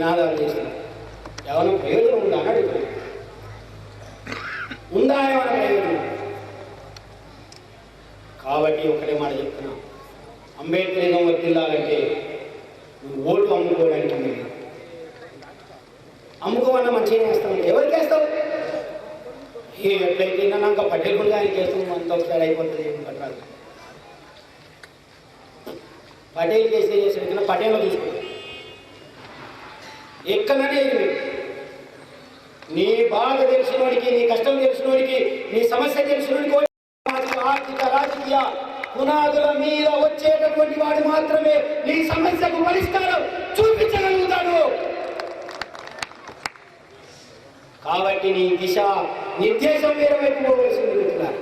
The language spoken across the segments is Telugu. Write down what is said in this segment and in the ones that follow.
నినాదాలు చేస్తున్నావు ఎవరు ప్రయోజనం ఉందా అని ఉందా ఏమైనా ప్రయోజనం కాబట్టి ఒకటే మాట చెప్తున్నా. అంబేద్కరిజం వర్తిల్లాలంటే నువ్వు ఓటు అమ్ముకోవడానికి ఉంది అమ్ముకోమన్నా మంచిగా చేస్తాం ఎవరికి వేస్తావు? ఏ ఎట్లయితే నాకు పట్టెలు కూడా ఆయన చేస్తాం అంత ఒకసారి అయిపోతుంది. ఏం పట్టరాదు పటేల్ చేసే చేసిన కింద పటేల్ చూసుకో ఎక్కడనే నీ బాధ తెలిసినోడికి నీ కష్టం తెలిసినోడికి నీ సమస్య తెలిసినోడికి ఆర్థిక రాజకీయ పునాదుల మీద వచ్చేటటువంటి వాడు మాత్రమే నీ సమస్యకు పరిష్కారం చూపించగలుగుతాడు. కాబట్టి నీ దిశ నిర్దేశం వేరే వైపు పోవలసింది మిత్రులారు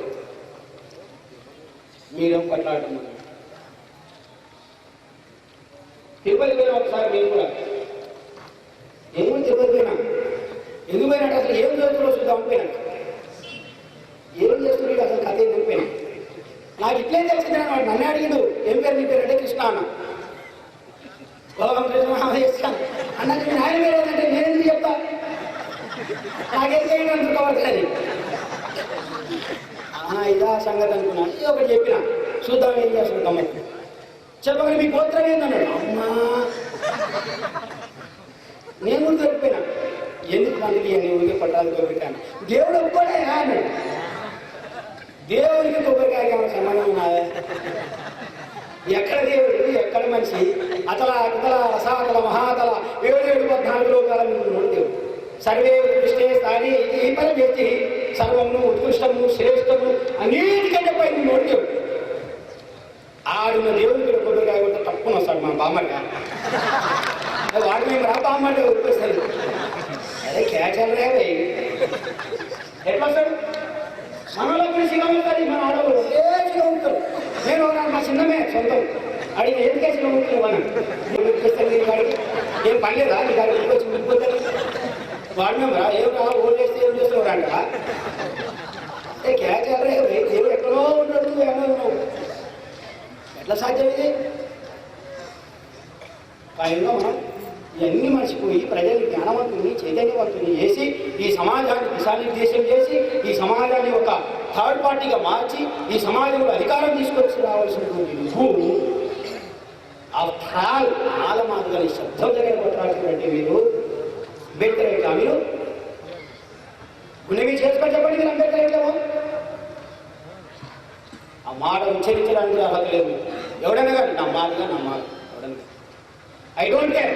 మీరు కొట్లాడుతున్నారు తిరుపతి ఒకసారి నేను కూడా. ఏమో తిరుపతి ఎందుకు పోయినట్టు అసలు ఏం చదువుతుందో చూద్దాం పోయినా ఏం చేస్తున్నాడు అసలు కథ ఎందుకు పోయినా నాకు ఇట్లే తెలిసింది వాడు నన్ను అడిగిండు. ఏం పేరు నీ పేరు అంటే కృష్ణ అన్న. కృష్ణ ఆమె చేస్తాను అన్నది మీ నాయన పేరు ఏంటంటే నేను ఎందుకు చెప్తా? నాకేం చేయండి అనుకోవాలి ఇదా సంగతి అనుకున్నాను ఇది ఒకటి చెప్పిన. చూద్దాం ఏం చేస్తాం గమ్మత్తు చెప్పగా మీ గోత్రం ఏందన్నాడు? అమ్మా. నేను ముందు దొరికిపోయినా ఎందుకు మనకి అని ఊరికి పట్టాలు దొరికాను దేవుడు ఒక్కడే ఆమె దేవుడికి కొబ్బరికాయ సంబంధం ఉన్నదా ఎక్కడ దేవుడు ఎక్కడ మనిషి? అతల అతల రసాతల మహాతల ఏడు ఏడు పద్నాలుగు లోకాల దేవుడు. సర్వే ఉత్కృష్టే స్థాయి ఈ పని వ్యక్తి సర్వము ఉత్కృష్టము శ్రేష్టము అన్నిటికంటే పై నోడు దేవుడు. ఆడిన దేవుడికి కొబ్బరికాయ కొట్ట తప్పున వస్తాడు మా బామ్మగా వాడు మేము రా వస్తాడు ఉరికొస్తాడు అదే క్యాచర్ రేవే ఎట్లా వస్తాడు మనలో కూడా సిగముతుంది మన ఆడవాళ్ళు ఏ సిగముతారు నేను మా చిన్నమే సొంతం. అడిగి ఎందుకే సిగముతుంది మనం ఉరికొస్తాడు నీ వాడికి. ఏం పర్లేదా? నీ గాడి ఉరికొచ్చి ఉరికొస్తాడు వాడు మేము రా ఏం రా ఓటు చేస్తే ఏం చేస్తావు అంట ఏ క్యాచర్ రేవే దేవుడు ఎక్కడో ఉన్నాడు ఏమో ఎట్లా సాధ్యం ఇది? పైన మనం ఇవన్నీ మర్చిపోయి ప్రజల్ని జ్ఞానవంతుని చైతన్యవంతుని చేసి ఈ సమాజాన్ని దిశానిర్దేశం చేసి ఈ సమాజాన్ని ఒక థర్డ్ పార్టీగా మార్చి ఈ సమాజంలో అధికారం తీసుకొచ్చి రావాల్సినటువంటి నువ్వు ఆల్ ఆలమాదిగల శబ్దం దగ్గర కొట్టాల్సినటువంటి మీరు? అంబేద్కర్ అయితే మీరు ఉన్నవి చేసుకొని చెప్పండి మీరు అంబేద్కర్ ఎట్లేమో ఆ మాట ఉచ్చరించడానికి అర్హత లేదు. ఎవడైనా కానీ నా మాటగా నా ఐ డోంట్ కేర్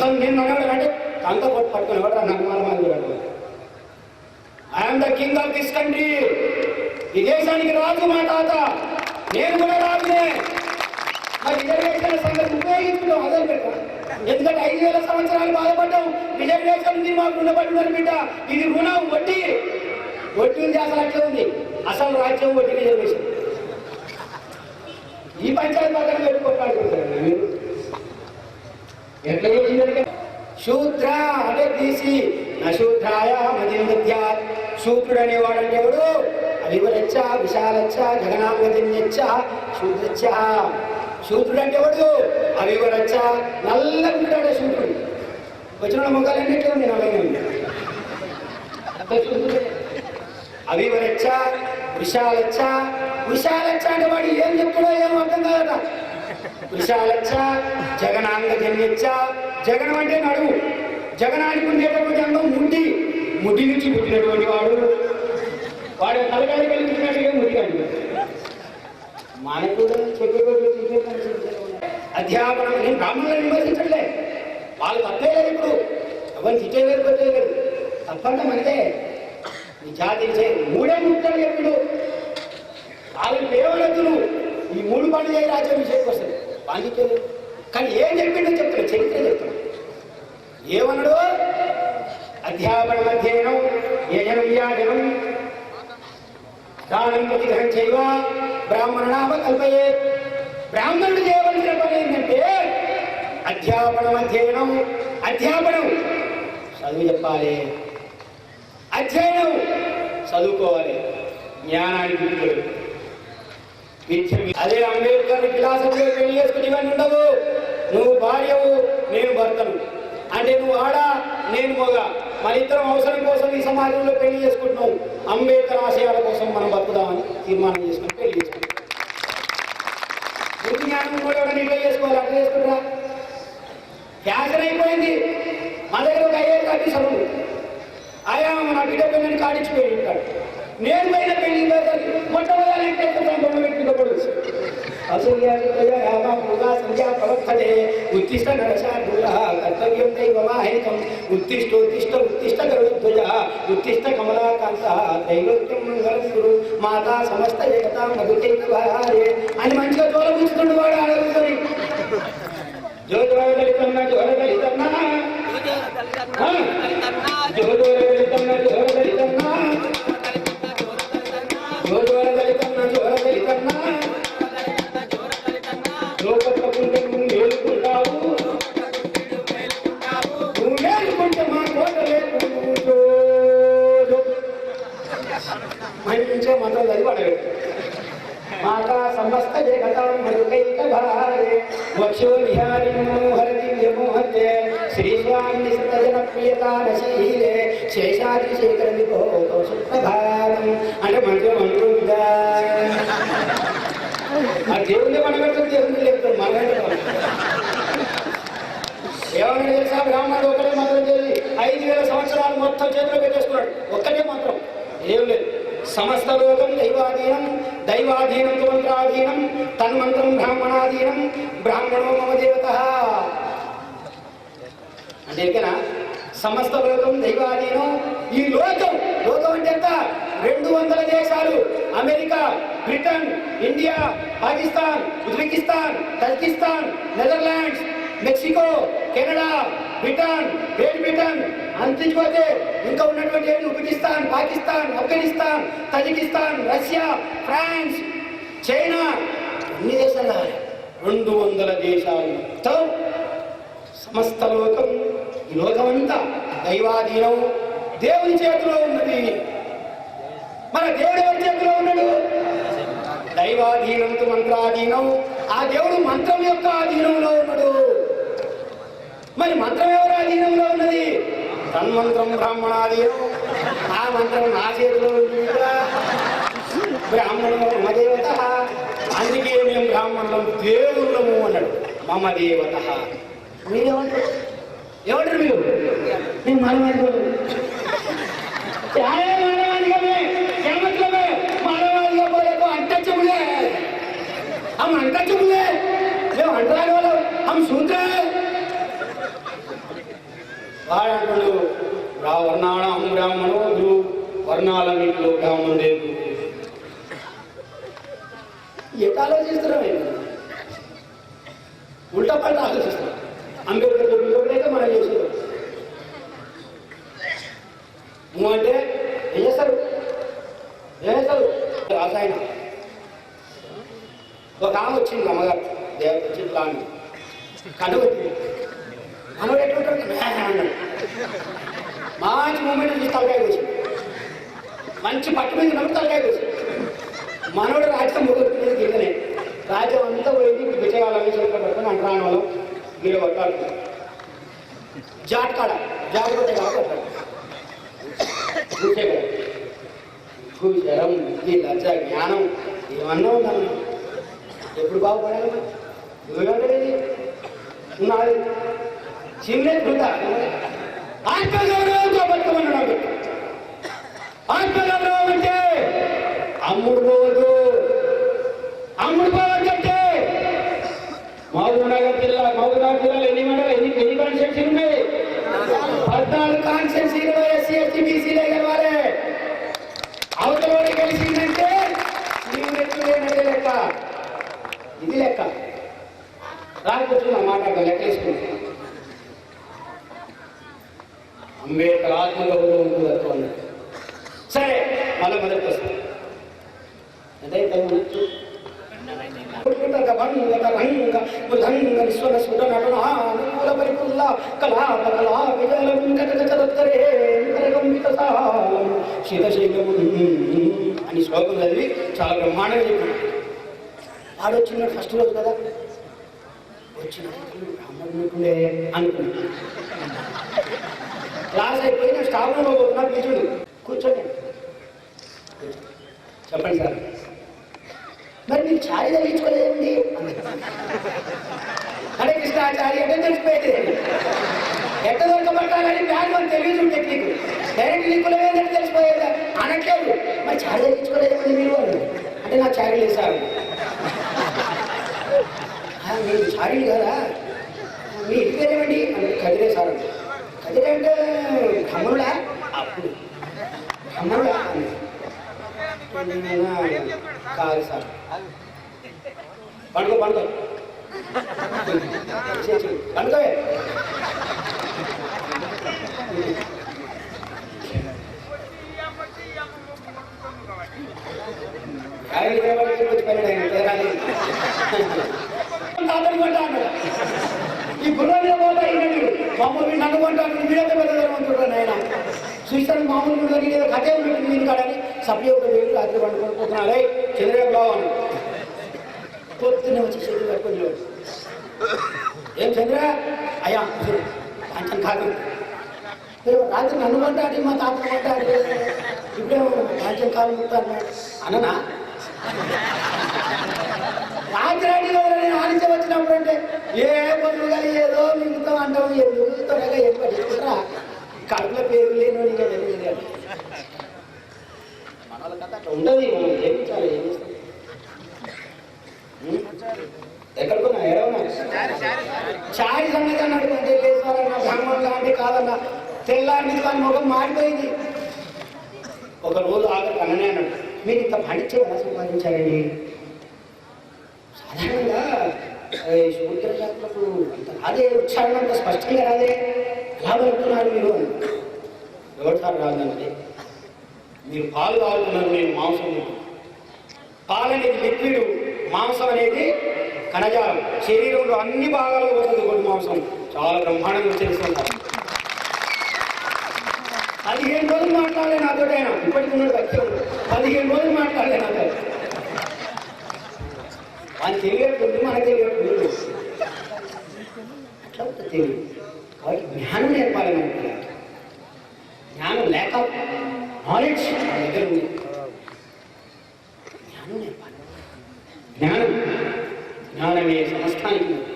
అసలు నేను నడవడం అంటే కంత పట్టు పట్టుకుని కూడా నన్ను మాట్లాడు I'm the king of this country ఈ దేశానికి రాజు మా తాత. నేను కూడా రాజునే. మరి రిజర్వేషన్ సంగతి ఉపయోగించుకుంటాం అదే బిడ్డ ఎందుకంటే ఐదు వేల సంవత్సరాలు బాధపడ్డాం రిజర్వేషన్ ఉంది మాకు రుణపడి ఉన్నారు బిడ్డ. ఇది రుణం వడ్డీ. వడ్డీ ఉంది అసలు అట్లే ఉంది. అసలు రాజ్యం వడ్డీ రిజర్వేషన్. ఈ పంచాయతీ పక్కన పెట్టుకోవడానికి మీరు ఎట్లా చేసిందంటే శూద్ర అంటే తీసి నశూద్రాయ మదిం విద్యాత్ శూద్రుడు ఎవడు? అవివరచ్చ విశాలచ్చ జగనాంగతిన్యచ్చ శూద్రచ్చ. శూద్రుడు అంటే ఎవడు అవివరచ్చ నల్లగుంటాడు శూద్రుడు. వచ్చిన మొక్కలు ఎన్నిట్లో నేను అలాగే అవివరచ్చ విశాలచ్చ. విశాలచ్చ అంటే వాడు ఏం చెప్తాడో ఏం అర్థం కాదట. విశాలచ్చ జగనాంగ జన్యచ్చ. జగనం అంటే నడుము. జగనానికి ఉండేటటువంటి అంగం ముడ్డి. ముడ్డి నుంచి పుట్టినటువంటి వాడు. వాడు తలకాయ కలిగినట్టుగా ముడి కాదు మనకు అధ్యాపనం నేను బ్రాహ్మణులు విమర్శించట్లే. వాళ్ళు తప్పే లేదు ఇప్పుడు. ఎవరిని తిట్టే వేరు పెట్టలేదు తప్పంటే మనదే ఈ జాతి మూడే ముట్టాలి ఎప్పుడు వాళ్ళు కేవలతులు ఈ మూడు పనులు చేయి రాజ్యం విషయానికి వస్తుంది? పాండిత్యం కానీ ఏం చెప్పిండో చెప్తాడు చరిత్ర చెప్తాడు. ఏమన్నాడు? అధ్యాపన అధ్యయనం యజనవ్యాజనం దానం ప్రతిగ్రహం చేయవ బ్రాహ్మణనామ కల్పయే. బ్రాహ్మణుడు చేయవలసిన పని ఏంటంటే అధ్యాపనం అధ్యయనం అధ్యాపనం. చదువు చెప్పాలి. అధ్యయనం. చదువుకోవాలి. జ్ఞానానికి విలువలు. అదే అంబేద్కర్ ఫిలాసఫీ పెళ్ళి చేసుకుని ఇవన్నీ ఉండవు. నువ్వు భార్యవు నేను భర్తను. అంటే నువ్వు ఆడ నేను మొగ. మన ఇద్దరం అవసరం కోసం ఈ సమాజంలో పెళ్ళి చేసుకుంటున్నావు అంబేద్కర్ ఆశయాల కోసం మనం బతుకుదామని తీర్మానం చేసుకుని పెళ్ళి చేసుకుంటాం బుద్ధి జ్ఞానం కూడా ఎవరైనా ఇట్లా చేసుకోవాలి అట్లా చేసుకుంటారా? ఫ్యాషన్ అయిపోయింది. మన దగ్గర ఒక అయ్యేది కాబట్టి ఆయా ఆయా నా బిడ్డ కాడించి పెళ్ళి ఉంటాడు. నేను పోయిన పెళ్ళి మొట్టమొదటి ఉత్తిష్ట నరశార్దూల కర్తవ్యం దైవమాహైకం ఉత్తిష్టోత్తిష్ట ఉత్తిష్ట గరుడధ్వజ ఉత్తిష్ట కమలాకాంత దైవత్యం మంగళం గురు మాతా సమస్త జగతా మధుచైతవారే అని మంచిగా తోలపుచ్చుతుండు వాడు అడుగుతుంది జోదలితన్న జోదలితన్న జోదలితన్న జోదలితన్న माता समस्त అడగట్టు మాతా वक्षो జగతాం మరుకైక భారే వక్షో విహారి మనోహరతి వ్యమోహతే శ్రీ స్వామి సతజన ప్రియతారశీలే శేషాది శేఖర అంటే మంచిగా మంత్రం ఉందా ఆ దేవుని మనగట్టు దేవుని లేపుతాడు మనగట్టు ఏమన్నా తెలుసా? బ్రాహ్మణుడు ఒకటే మంత్రం చేసి ఐదు వేల సంవత్సరాలు మొత్తం చేతిలో పెట్టేసుకున్నాడు. ఒక్కటే మంత్రం. ఏం లేదు. సమస్త లోకం దైవాధీనం దైవాధీనం తు మంత్రాధీనం తన్మంత్రం బ్రాహ్మణాధీనం బ్రాహ్మణో మమ దేవత. అంటే ఎక్కనా సమస్త లోకం దైవాధీనం ఈ లోకం లోకం అంటే ఎంత? రెండు వందల దేశాలు. America Britain India Pakistan Uzbekistan Tajikistan Netherlands Mexico Canada Britain Great Britain అంతించిపోతే ఇంకా ఉన్నటువంటి Uzbekistan Pakistan Afghanistan Tajikistan Russia France China అన్ని దేశాలు రెండు వందల దేశాలు మొత్తం సమస్త లోకం ఈ లోకమంతా దైవాధీనం. దేవుని చేతిలో ఉన్నది. మన దేవుడు ఎవరి చేతిలో ఉన్నాడు? దైవాధీనం మంత్రాధీనం. ఆ దేవుడు మంత్రం యొక్క అధీనంలో ఉన్నాడు. మరి మంత్రం ఎవరు అధీనంలో ఉన్నది? తన్మంత్రం బ్రాహ్మణాధీనం ఆ మంత్రం నా చేతిలో బ్రాహ్మణము కదా. అందుకే మేము బ్రాహ్మణులం దేవుళ్ళము అన్నాడు. మమ దేవత. మీరేమంటారు? ఏమంటారు మీరు? మేము మానవాదికులు రా వర్ణాల బ్రాహ్మణోదు బ్రాహ్మణ దేవుడు ఎట్ ఆలోచిస్తున్నాం ఉల్టా పల్ట ఆలోచిస్తున్నాం అంబేద్కర్ చెప్పినప్పుడైతే మనం చేసేది నువ్వు అంటే ఏం చేస్తారు ఏం చేస్తారు రాసాయన ఒక ఆమె వచ్చింది అమ్మగారు దేవత వచ్చింది లాంటి కనుగొట్టి మనోడు ఎట్లుంటాడు "మే" అన్నాడు మంచి మూమెంట్ చూసి తలకాయ వచ్చింది మంచి పట్టు మీద నమ్ముతాడు తలకాయ వచ్చింది మనోడు రాజ్యం ముగ్గురు గిరిగనే రాజ్యం అంతా పోయింది ఇప్పుడు విజయాలని చేతులు పట్టుకొని అంటరాని వాళ్ళం గిరి పట్టాడు జాట్కాడ కాడ జాట్ కాబట్టి భూచరం బుద్ధి లజ్జ జ్ఞానం ఏమన్నా ఉన్నాను ఎప్పుడు బాగుపడాలి నువ్వేమంటే ఉన్నాడు చిన్న బృంద ఆత్మగౌరవంతో బతుకమన్నాడు ఆత్మగౌరవం అంటే అమ్ముడు పోవద్దు. అమ్ముడు పోవద్దంటే మహబూబ్నగర్ జిల్లా మహబూబ్నగర్ జిల్లాలో ఎన్ని మండలం ఎన్ని ఎన్ని కాన్స్టిట్యూన్సీ ఉన్నాయి? పద్నాలుగు కాన్స్టిట్యూన్సీలో ఎస్సీ ఎస్టీ బీసీలే గెలవాలి అవతలోడి కలిసిందంటే నీవు నెట్టు లేనట్టే లెక్క? ఇది లెక్క. రాకపోతే మాట లెక్కలేసుకుంటాను అంబేద్కర్ ఆత్మగౌరవం ఉంటుంది? అన్నట్టు సరే మళ్ళీ మొదటికి వస్తాం. ఎంతైతే ఉండొచ్చు భంగ భంగ మృదంగ విశ్వన సుర నటన అనుకూల పరిపుల్ల కళాప కళా విజలం కటక కరగంబిత సాలం అని శ్లోకం చదివి చాలా బ్రహ్మాండంగా చెప్పాడు. ఆడొచ్చినాడు ఫస్ట్ రోజు కదా? వచ్చిన బ్రాహ్మణుడే అనుకున్నాడు. క్లాస్ అయిపోయి నేను స్టాఫ్ రూమ్లో పోతున్నా కూర్చోండి. చెప్పండి సార్. మరి మీరు ఛాయ్ తగ్గించుకోలేదండి? హరే కృష్ణాచారి అంటే తెలిసిపోయేది? ఎట్ట దొరకబడతానని ప్లాన్ మనకు తెలియదు టెక్నిక్. డైరెక్ట్ లింకులు ఏంటంటే తెలిసిపోయేది అనట్లేదు. మరి ఛాయ్ తగ్గించుకోలేదండి మీరు అంటే నాకు ఛాయ్ లేదు సార్. మీరు చారీలు కదా? మీ ఇంటి పేరేమండి అంటే కదిరే సార్. కదిరే అంటే బ్రహ్మణుడా? అప్పుడు. బ్రహ్మణుడా? అని. సారీ సార్ పండుగ పండుగ పండుగ ఈ గుర్రం పోతా ఈయన మామూలు నన్ను కొంటాను వీడైతే పెద్దదనుకుంటున్నాను ఆయన చూస్తాను మామూలు కట్టే ఏదో కథ మీరు కాడని సభ్య ఒక వేలు రాత్రి పండుకొని పోతున్నాడు చంద్రబాబు బావని పొద్దున్న వచ్చి చేతులు కట్టుకొని లేడు. ఏం చంద్ర? అయ్యా పంచం కాదు. రాత్రి నన్ను కొంటాడు మా తాత కొంటాడు ఇప్పుడే పంచం కాలు ముట్టాను. అననా రాత్రి అడిగి నేను వచ్చినప్పుడు అంటే ఏ పనులుగా ఏదో మిగుతాం అంటాం ఎందుకు త్వరగా ఎక్కువ చెప్పుకుంటారా కడుపులో పేరు లేని కదా తెలియదు. కథ అట్లా ఉండదు మనం ఏమి చాలు ఏం చేస్తాం? ఎక్కడికన్నా ఎడవనా చాయ్ సంగతి అన్నాడు అంటే లేసారన్న బ్రాహ్మణులు అంటే కాదన్న. తెల్లారి దాని ముఖం మారిపోయింది. ఒక రోజు ఆఖరి అన్ననే అన్నాడు మీరు ఇంత పండించే ఎలా సంపాదించారండి? సాధారణంగా శూద్ర జాతులకు అంత అదే ఉచ్చారణ అంత స్పష్టంగా రాదే. ఎలా వెళ్తున్నారు మీరు? ఎవరు సార్ రాదంటే మీరు పాలు తాగుతున్నారు నేను మాంసం పాలు అనేది లిక్విడ్ మాంసం అనేది కణజాలం. శరీరంలో అన్ని భాగాలు వస్తుంది గొడ్డు మాంసం. చాలా బ్రహ్మాండంగా తెలుసుకుంటారు పదిహేను రోజులు మాట్లాడలే నాతో ఆయన. ఇప్పటికి ఉన్నాడు ఖచ్చితంగా పదిహేను రోజులు మాట్లాడలే నాతో. వాళ్ళు తెలియట్టుంది మనకు తెలియట్లేదు. అట్లా తెలియదు. కాబట్టి జ్ఞానం నేర్పాలి మనకి. జ్ఞానం లేక నాలెడ్జ్ మన దగ్గర ఉంది జ్ఞానం. నేర్పాలి జ్ఞానం జ్ఞానమే సమస్తానికి మూలం.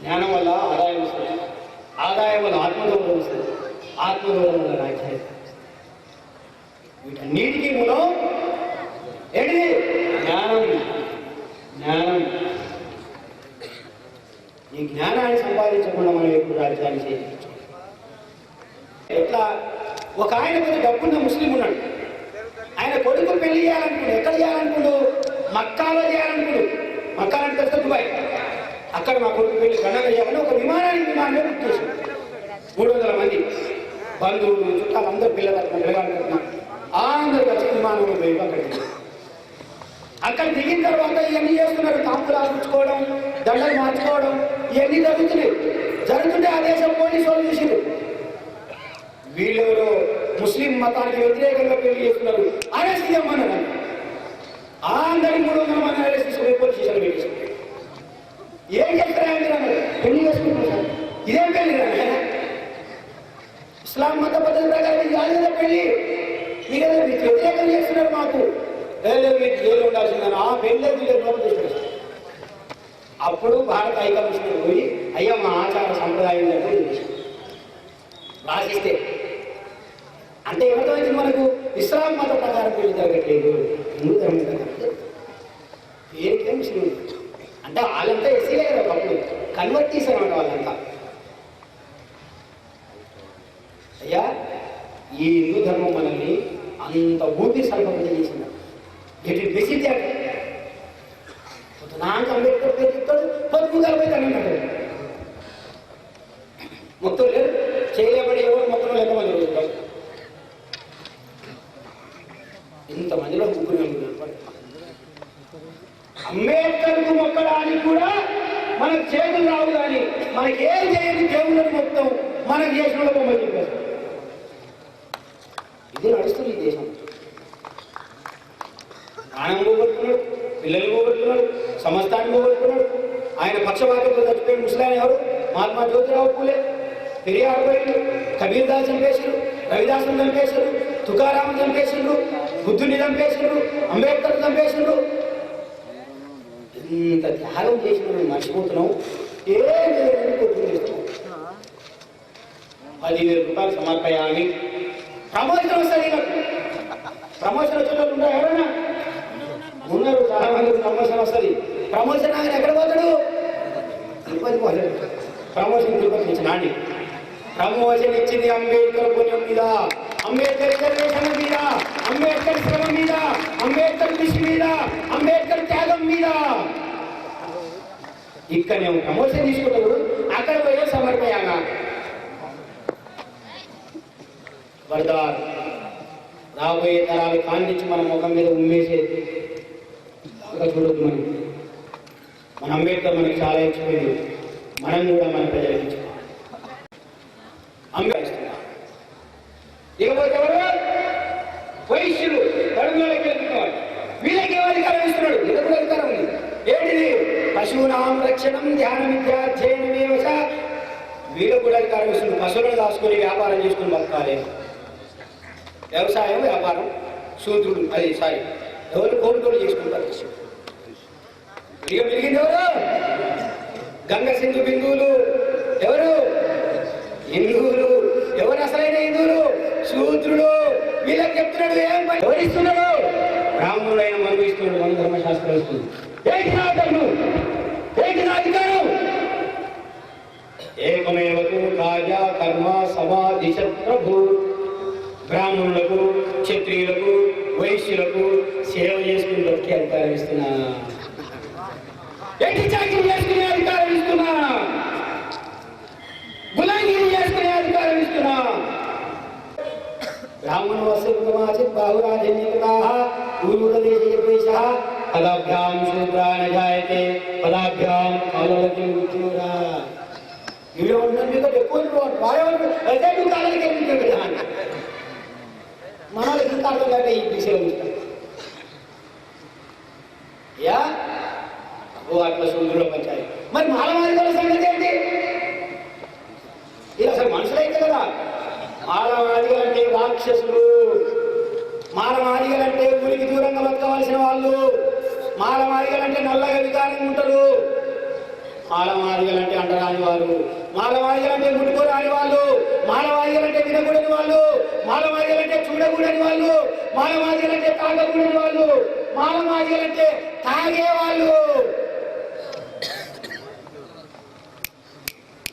జ్ఞానం వల్ల ఆదాయం వస్తుంది. ఆదాయం వల్ల ఆత్మగౌరవం వస్తుంది. ఆత్మగౌరవం వల్ల రాజ్యాన్ని వస్తుంది. వీటన్నిటికీ మూలం ఏంటిది జ్ఞానం. జ్ఞానం. ఈ జ్ఞానాన్ని సంపాదించకుండా మనం ఎప్పుడు రాజ్యాన్ని చేయవచ్చు ఎట్లా ఒక ఆయన కొంచెం డబ్బున్న ముస్లిం ఉన్నాడు. ఆయన కొడుకు పెళ్ళి చేయాలనుకుండు. ఎక్కడ చేయాలనుకుడు? మక్కాలో చేయాలనుకుడు. మక్కా అంటే దుబాయ్. అక్కడ మా కొడుకు పెళ్ళి ఘనంగా చేయాలని ఒక విమానానికి విమానమే బుక్ చేసింది మూడు వందల మంది బంధువులు చుట్టాలు అందరు పిల్లలు అక్కడ పిల్లగాడు అందరు కలిసి విమానంలో పోయి అక్కడికి అక్కడ దిగిన తర్వాత ఇవన్నీ చేస్తున్నారు. కాపులు ఆపించుకోవడం దండలు మార్చుకోవడం ఇవన్నీ జరుగుతున్నాయి. జరుగుతుంటే ఆ దేశం పోలీసు వాళ్ళు చూసిండు వీళ్ళెవరో ముస్లిం మతానికి వ్యతిరేకంగా పెళ్ళి చేస్తున్నారు. అరెస్ట్ చేయమన్నారు అందరి మూడు వందల మంది అరెస్ట్ తీసుకుని పోలీస్ స్టేషన్ పెట్టేసి ఏం చేస్తారా పెళ్ళి చేసుకుంటున్నారు ఇదేం పెళ్ళి ఇస్లాం మత పద్ధతి ప్రకారం ఇది కాదు పెళ్ళి. మీరు ఏదో మీకు వ్యతిరేకం చేస్తున్నారు మాకు. లేదు మీకు జైలు ఉండాల్సిందని ఆ పెళ్ళి వీళ్ళు లోపల తీసుకొచ్చారు అప్పుడు భారత హైకమిషన్ పోయి అయ్యా మా ఆచార సంప్రదాయం రాసిస్తే అంటే ఏమర్థమైంది మనకు? ఇస్లాం మత ప్రకారం పెళ్ళి జరగట్లేదు. హిందూ ధర్మం ప్రకారం పేరుకే ముస్లిం అంటే వాళ్ళంతా ఎస్సీలే కదా ఒకప్పుడు కన్వర్ట్ చేశారన్నమాట వాళ్ళంతా. అయ్యా ఈ హిందూ ధర్మం మనల్ని అంత ఊపిరి సల్పకుండా చేసింది. ఎటు విసిట్ నాకు అంబేద్కర్ పేరు చెప్తాడు పొద్దు పూజలు తనంటాడు మొత్తం లేదు. చేయలేబడి ఎవరు మొత్తం ఎంతమంది రోజులు ఇంతమందిలో ముగ్గురు అంబేద్కర్కు మొక్కడానికి కూడా మనకు చేతులు రావు కానీ మనకి ఏం చేయని దేవుళ్ళని మొత్తం మనకు చేసిన బొమ్మలు చెప్పారు ఇది నడుస్తుంది ఈ దేశం. ప్రాణం పోగొట్టుకున్నాడు పిల్లలు పోగొట్టుకున్నాడు సమస్తాన్ని పోగొట్టుకున్నాడు ఆయన పక్షపాతంతో చచ్చిపోయిన ముసలాయన ఎవరు? మహాత్మా జ్యోతిరావు పూలే. పెరియార్ పోయిండు కబీర్ దాస్ చంపేశారు రవిదాసుని చంపేశారు తుకారాం చంపేసిండ్రు బుద్ధుని చంపేసిండ్రు అంబేద్కర్ చంపేసిండ్రు. ఇంత త్యాగం చేసిన మనం మర్చిపోతున్నాం. ఏం పదివేల రూపాయలు సమర్పయామి ప్రమోషన్ వస్తుంది ప్రమోషన్ వచ్చే ఎవరైనా? ఉన్నారు చాలా మంది ప్రమోషన్ వస్తుంది. ప్రమోషన్ ఆయన ఎక్కడ పోతాడు? తిరుపతి పోతాడు. ప్రమోషన్ తిరుపతి ఇచ్చిన అండి ప్రమోషన్ ఇచ్చింది అంబేద్కర్ పుణ్యం మీద. అంబేద్కర్ రిజర్వేషన్ల మీద అంబేద్కర్ శ్రమ మీద అంబేద్కర్ కృషి మీద అంబేద్కర్ త్యాగం మీద. ఇక్కడ నేను ప్రమోషన్ తీసుకున్నప్పుడు అక్కడ పోయే సమర్పయాగా వరదార్ రాబోయే తరాలు కాండించి మన ముఖం మీద ఉమ్మేసేది బాగా చూడొద్దు మనం మన అంబేద్కర్ మనకి చాలా ఇచ్చిపోయింది. మనం కూడా మన ప్రజలకు ఇచ్చుకోవాలి అంబేద్కర్ ఎవరు వైశ్యులు కడుగులోకి వెళ్తున్నవాడు వీళ్ళకి ఏం అధికారం ఇస్తున్నాడు? వీళ్ళకి కూడా అధికారం ఉంది. ఏంటిది పశువునాం రక్షణం ధ్యాన విద్యాధ్యయనమేవ చ. వీళ్ళకు కూడా అధికారం ఇస్తున్నాడు. పశువులను దాచుకొని వ్యాపారం చేసుకుని బతకాలి. వ్యవసాయం వ్యాపారం శూద్రుడు అది సారీ. ఎవరు కోరుకోలు చేసుకుంటారు ఇక మిగిలింది ఎవరు? గంగ సింధు బిందువులు ఎవరు? హిందువులు. ఎవరు అసలైన హిందువులు? శూద్రులు వీళ్ళకి చెప్తున్నాడు ఏం పని? ఎవరు ఇస్తున్నాడు బ్రాహ్మణులైన మనం ఇస్తున్నాడు మన ధర్మశాస్త్రం ఇస్తుంది ఏంటి నా అధికారం ఏంటి నా అధికారం ఏకమేవతు కార్య కర్మ సమాధిశ ప్రభు. బ్రాహ్మణులకు క్షత్రియులకు వైశ్యులకు సేవ చేసుకుని బతికే అధికారం ఇస్తున్నా చాకరీ చేసుకునే అధికారం ఇస్తున్నా గులాంగిరి చేసుకునే అధికారం ఇస్తున్నా బ్రాహ్మణ వసమాచిత్ బాహురాజన్యకతా పూర్వదేశ పదాభ్యాం శూద్రాన జాయతే పదాభ్యాం కాలలకి మృత్యురా వీడియో ఉంటుంది మీతో ఎక్కువ వాడేవాళ్ళు అయితే నువ్వు కాలలకి వెళ్ళి కదా మన వాళ్ళకి ఇంకా అర్థం కాక ఈ విషయం యా ఓ అట్లా సముద్రంలో పంచాయి మరి మాలమాదిగల సంగతి ఏంటి ఇది అసలు మనుషులైతే కదా మాలమాదిగలంటే రాక్షసులు మాలమాదిగలంటే గురికి దూరంగా బతకవలసిన వాళ్ళు. మాలమాదిగలంటే నల్లగా వికారంగా ఉంటారు. మాలమాదిగలంటే అంటరాని వారు మాలమాదిగలంటే ముట్టుకోరాని వాళ్ళు. మాలమాదిగలంటే వినకూడని వాళ్ళు. మాలమాదిగలంటే చూడకూడని వాళ్ళు. మాలమాదిగలంటే తాగకూడని వాళ్ళు. మాలమాదిగలంటే తాగే వాళ్ళు.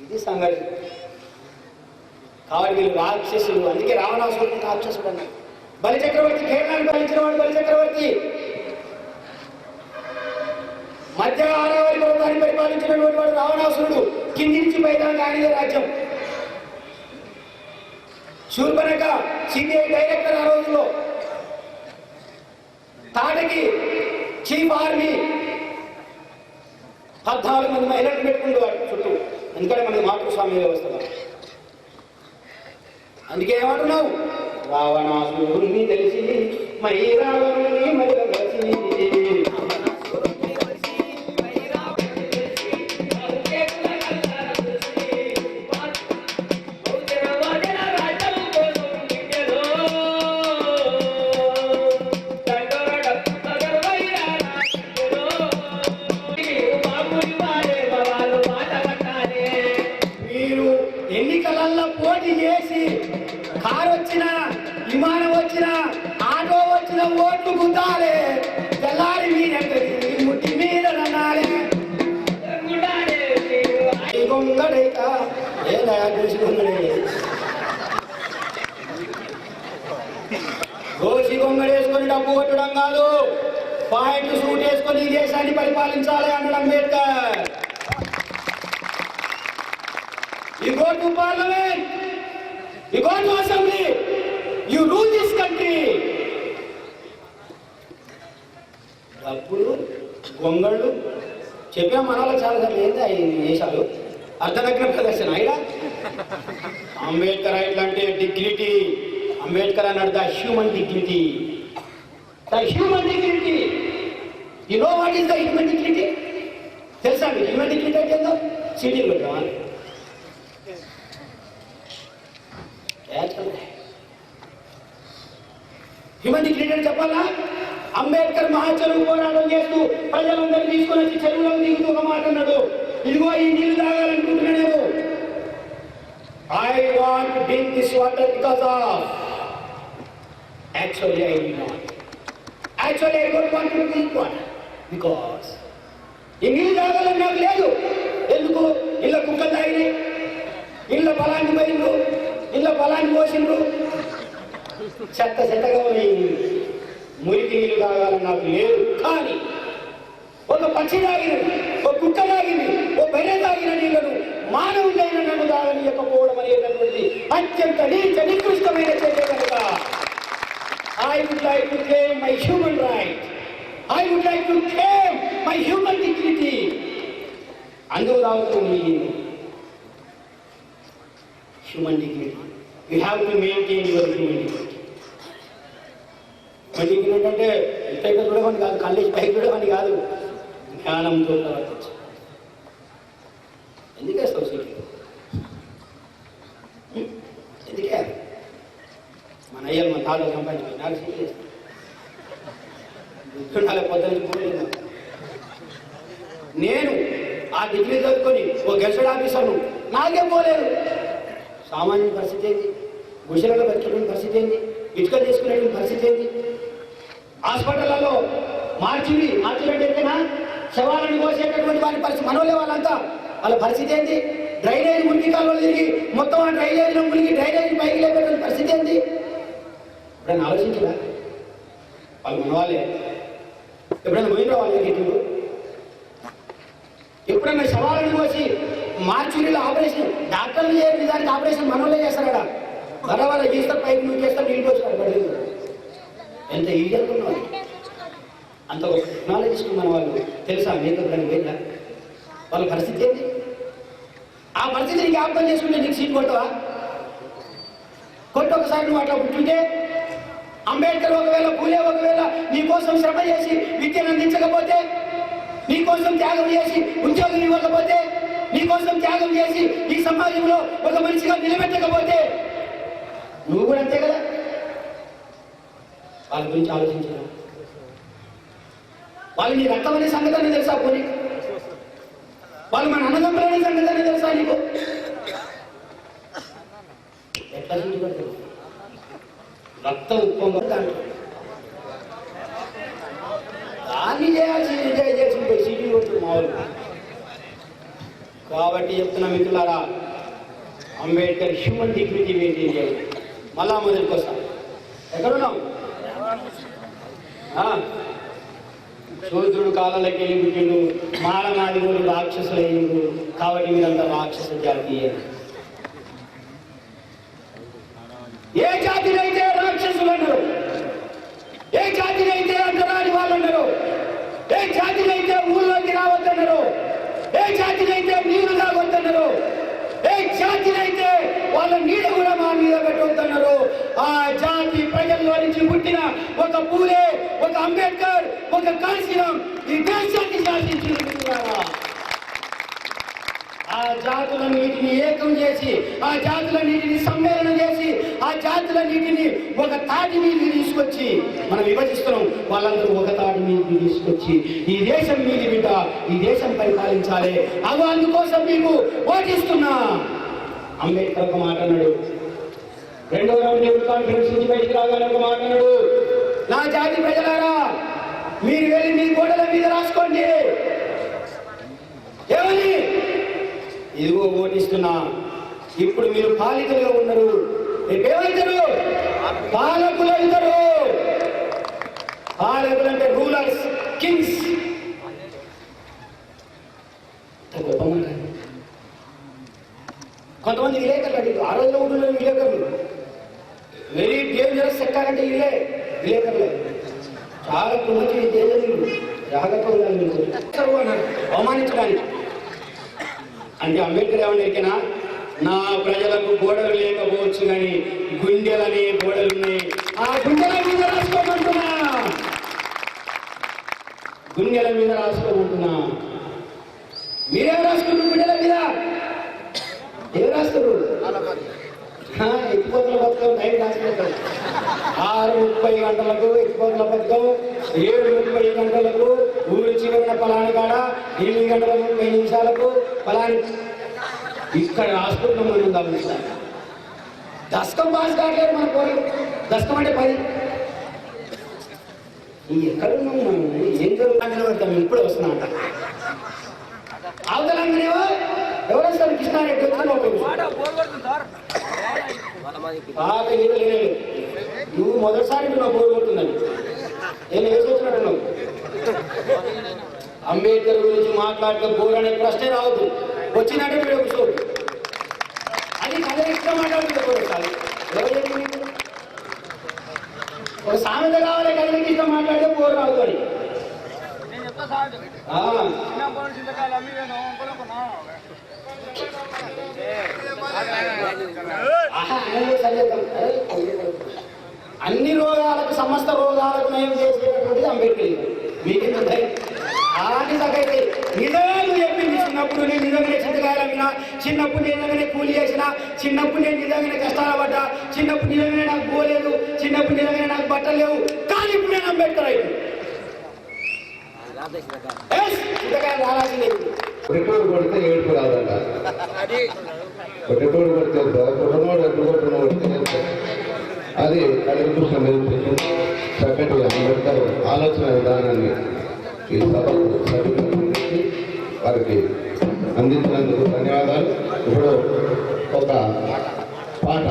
ఇది సంగతి. కాబట్టి వీళ్ళు రాక్షసులు. అందుకే రావణాసురుడు రాక్షసుడు అన్నారు. బలి చక్రవర్తి కేరళాన్ని పాలించిన వాడు బలి చక్రవర్తి. మధ్య ఆరావళి పర్వతాన్ని పరిపాలించినటువంటి వాడు రావణాసురుడు. కింది నుంచి పైదాకా ఆయనదే రాజ్యం. శూర్పనక సిబిఐ డైరెక్టర్ ఆ రోజుల్లో. తాటకి చీఫ్ ఆర్మీ. పద్నాలుగు మంది మహిళలు పెట్టుకుంటూ చుట్టూ. ఎందుకంటే మనకి మాతృస్వామ్య వ్యవస్థ. అందుకే ఏమంటున్నావు? రావణాసురుడిని తెలిసి మై రావణుని మరి వచ్చిన ఓట్లు గుద్దాలే. తెల్లారి మీరెక్కడి ముట్టి మీద నన్నాలే. గొంగడైక గొంగడే గోసి గొంగడేసుకొని డబ్బు కొట్టడం కాదు. పాయింట్ సూట్ వేసుకొని ఈ దేశాన్ని పరిపాలించాలి అన్నాడు Ambedkar. You go to parliament. You go to assembly. You rule this country. తప్పులు గొంగళ్ళు. చెప్పిన మనలో చాలా సార్లు ఏంది అవి వేషాలు? అర్ధనగ్న ప్రదర్శన అయినా? అంబేద్కర్ ఇట్లాంటి డిగ్నిటీ అంబేద్కర్ అన్నాడు the human dignity. The human dignity. You know what is the human dignity తెలుసా అండి హ్యూమన్ డిగ్నిటీ అంటే ఏందో? సిటీలు పెట్టామా హ్యూమన్ డిగ్నిటీ అని చెప్పాలా? అంబేద్కర్ మహాచరువు పోరాటం చేస్తూ ప్రజలందరూ తీసుకొని వచ్చి చెరువులో దిగుతూ ఒక మాట అన్నాడు. ఇదిగో ఈ నీళ్ళు తాగాలనుకుంటున్నాను I want drink this water because of actually I not actually I don't want to drink water because ఈ నీళ్ళు తాగాలని నాకు లేదు. ఎందుకు? ఇళ్ళ కుక్క తాగినాయి ఇళ్ళ పొలాన్ని పోయిండ్రు. ఇళ్ళ పొలాన్ని పోసిండ్రు. చెత్త చెత్తగా ఉన్నాయి మురికి నీళ్ళు తాగాలని నాకు లేదు. కానీ ఒక పక్షి తాగినది ఒక కుక్క తాగింది ఒక బెర్రె తాగిన నీళ్ళను మానవుడైన నన్ను తాగనీయకపోవడం అనేటటువంటి అత్యంత నీచ నికృష్టమైన చర్య కనుక. I would like to claim my human right I would like to claim my human dignity అందరూ తాగుతుంది human dignity you have to maintain your human dignity ఏంటంటే డిగ్నిటీ చూడమని కాదు కళ్ళేసి పైకి చూడమని కాదు. జ్ఞానంతో ప్రవర్తించు ఎందుకే వేస్తావు ఎందుకే? మన అయ్యలు మన తాత సంపాదించి నాకు సీట్లు వేస్తాను పొద్దున పోలేదు నేను ఆ డిగ్రీ చదువుకొని ఓ గెస్టెడ్ ఆఫీసర్ను. నాకేం పోలేదు. సామాన్య పరిస్థితి ఏంది? గుషలలో బతికేటువంటి పరిస్థితి ఏంది? ఇటుకలు తీసుకునేటువంటి పరిస్థితి ఏంది? హాస్పిటల్లో మార్చివి మార్చినట్టు ఎంతనా శవాలను కోసేటటువంటి వారి పరిస్థితి మనోలే వాళ్ళంతా. వాళ్ళ పరిస్థితి ఏంటి? డ్రైనేజ్ మునిగి కాలువలు తిరిగి మొత్తం ఆ డ్రైనేజ్లో మునిగి డ్రైనేజ్ పైకి లేపేటువంటి పరిస్థితి ఏంటి? ఎప్పుడైనా ఆలోచించరా? వాళ్ళు మనవాళ్ళే. ఎప్పుడైనా పోయినరా వాళ్ళు ఎగిటిండు ఎప్పుడైనా శవాలను కోసి మార్చురీలో ఆపరేషన్ డాక్టర్లు చేయని దానికి ఆపరేషన్ మనోళ్ళే చేస్తారు కదా మన చేస్తారు పైకి నువ్వు చేస్తారు నీళ్ళు వచ్చి ఎంత ఈజీగా అనుకున్నావు అంత ఒక టెక్నాలజిస్ట్ మన వాళ్ళు. తెలుసా? మీద దాని మీద వాళ్ళ పరిస్థితి ఏంటి ఆ పరిస్థితి నీకు ఆపం చేసుకుంటే నీకు సీట్ కొట్టవా కొట్టి ఒకసారి నువ్వు అట్లా పుట్టుంటే అంబేద్కర్ ఒకవేళ పూలే ఒకవేళ నీ కోసం శ్రమ చేసి విద్యను అందించకపోతే నీ కోసం త్యాగం చేసి ఉద్యోగం ఇవ్వకపోతే నీ కోసం త్యాగం చేసి ఈ సమాజంలో ఒక మనిషిగా నిలబెట్టకపోతే నువ్వు కూడా అంతే కదా? వాళ్ళ గురించి ఆలోచించరా? వాళ్ళు నీ రక్తం అనే సంగతి అని తెలుసా పోనీ? వాళ్ళు మన అన్నదమ్ములనే సంగతి అని తెలుసా నీకు? ఎట్లా చూడగలరు రక్త ఉప్పొంగ దాన్ని చేయాల్సి ఎంజాయ్ సిటీ కొట్టు మామూలు కాబట్టి చెప్తున్న మిత్రులారా అంబేద్కర్ హ్యూమన్ డిగ్నిటీ మెయింటైన్ చేయాలి. మళ్ళా మొదటికి వస్తాం ఎక్కడున్నాం ఆ? శూద్రుడు కాలంలోకి వెళ్ళి పుట్టిండు మాననాదిగుడు రాక్షసులు అయ్యిండు. కాబట్టి మీరంతా రాక్షస జాతి ఏ జాతినైతే రాక్షసులు అన్నారు ఏ జాతినైతే అంతరాని వాళ్ళు అన్నారు ఏ జాతినైతే ఊళ్ళోకి రావద్దన్నారు ఏ జాతినైతే నీరు తాగొద్దన్నారు ఏ జాతినైతే వాళ్ళ నీడ కూడా మా మీద పెట్టొద్దన్నారు ఆ జాతి ప్రజల్లో నుంచి పుట్టిన ఒక పూలే ఒక అంబేద్కర్ ఒక కాశీరాం ఈ దేశాన్ని శాసించిన ఆ జాతుల నీటిని ఏకం చేసి ఆ జాతుల నీటిని సమ్మేళనం చేసి ఆ జాతుల నీటిని ఒక తాటి మీదకి తీసుకొచ్చి మనం విభజిస్తున్నాం. వాళ్ళందరూ ఒక తాటి మీదకి తీసుకొచ్చి ఈ దేశం మీది బిడ్డ ఈ దేశం పరిపాలించాలి. అవి అందుకోసం మీకు ఓటిస్తున్నా. అంబేద్కర్ ఒక మాట అన్నాడు. రెండవ రౌండ్ కాన్ఫరెన్స్ నుంచి బయటికి రాగానే ఒక మాట అన్నాడు. నా జాతి ప్రజలారా మీరు వెళ్ళి మీ గోడల మీద రాసుకోండి. ఏమని? ఇదిగో ఓటిస్తున్నా ఇప్పుడు మీరు పాలికలుగా ఉన్నారు. రేపేమవుతారు పాలకులు అవుతారు. పాలకులు అంటే రూలర్స్ కింగ్స్ గొప్ప మాట. కొంతమంది విలేకరులు అడిగారు ఆ రోజులో ఊళ్ళో విలేకరులు వెరీ డేంజరస్ సెక్టర్ అంటే ఇల్లే విలేకరులే చాలా కుమ్మతి డేంజర్లు జాగ్రత్త ఉండాలి అవమానించడానికి. అంటే అంబేద్కర్ ఏమన్నా నా ప్రజలకు గోడలు లేకపోవచ్చు కానీ గుండెలని గోడలు ఉన్నాయి ఆ గుండెల మీద రాసుకోమంటున్నా. గుండెల మీద రాసుకోమంటున్నా. మీరేం రాసుకుంటున్నారు గుండెల మీద? ఏం రాస్తారు ఆ, పథకం నైట్ రాసుకుంటాం ఆరు ముప్పై గంటలకు ఎత్తిపోతల పథకం ఏడు ముప్పై గంటలకు ఊరు చివరిన పలాని కాడ ఎనిమిది గంటల ముప్పై నిమిషాలకు పలాని ఇక్కడ రాసుకుంటున్నాం మనం గమనిస్తాం దశకం పాస్ కావట్లేదు మన పోయి దశకం అంటే పది. ఈ ఎక్కడ ఉన్నాం మనం? ఏం జరుగుతుందని పడతాం ఇప్పుడు వస్తున్నా అంట. అవతలంగానేవో ఎవరు వస్తారు కృష్ణారెడ్డి వచ్చి లోపలికి పాత నీళ్ళు లేనే నువ్వు మొదటిసారి నువ్వు బోరు కొడుతుందని నేను వేసి వచ్చినట్టు నువ్వు అంబేద్కర్ గురించి మాట్లాడితే బోర్ అనే ప్రశ్నే రావద్దు. వచ్చినట్టే మీరు కూర్చోడు అది కథ ఇష్టం మాట్లాడుతుంది? ఒక సామెత కావాలి కథలకి ఇష్టం మాట్లాడితే బోర్ రాదు అని ఆ, ఆహా, అనేది సందేహం. అరే, అన్ని రోగాలకు సమస్త రోగాలకు నయం చేసేటటువంటిది అంబేద్కర్ మీకు అలాంటి దగ్గరైతే నిజాలు చెప్పింది చిన్నప్పుడు నేను నిజంగానే చింతకాయలు అమ్మినా చిన్నప్పుడు నేను నిజంగానే కూలి చేసిన చిన్నప్పుడు నేను నిజంగానే కష్టాలు పడ్డా చిన్నప్పుడు నిజంగానే నాకు పోలేదు చిన్నప్పుడు నిజంగానే నాకు బట్టలు లేవు కానీ ఇప్పుడు నేను అంబేద్కర్ అయితే చింతకాయలు రావాల్సిందే. కొడితే ఏడుపు రాదంట కొట్టోడు కొడితే కొట్టనోడు ఎప్పుడు కొట్టనోడు కొడితే అది కళకృష్ణ నిరూపించింది చక్కటి అందరికీ ఆలోచన విధానాన్ని ఈ సభకు సభ్యులకి వారికి అందించినందుకు ధన్యవాదాలు. ఇప్పుడు ఒక పాట.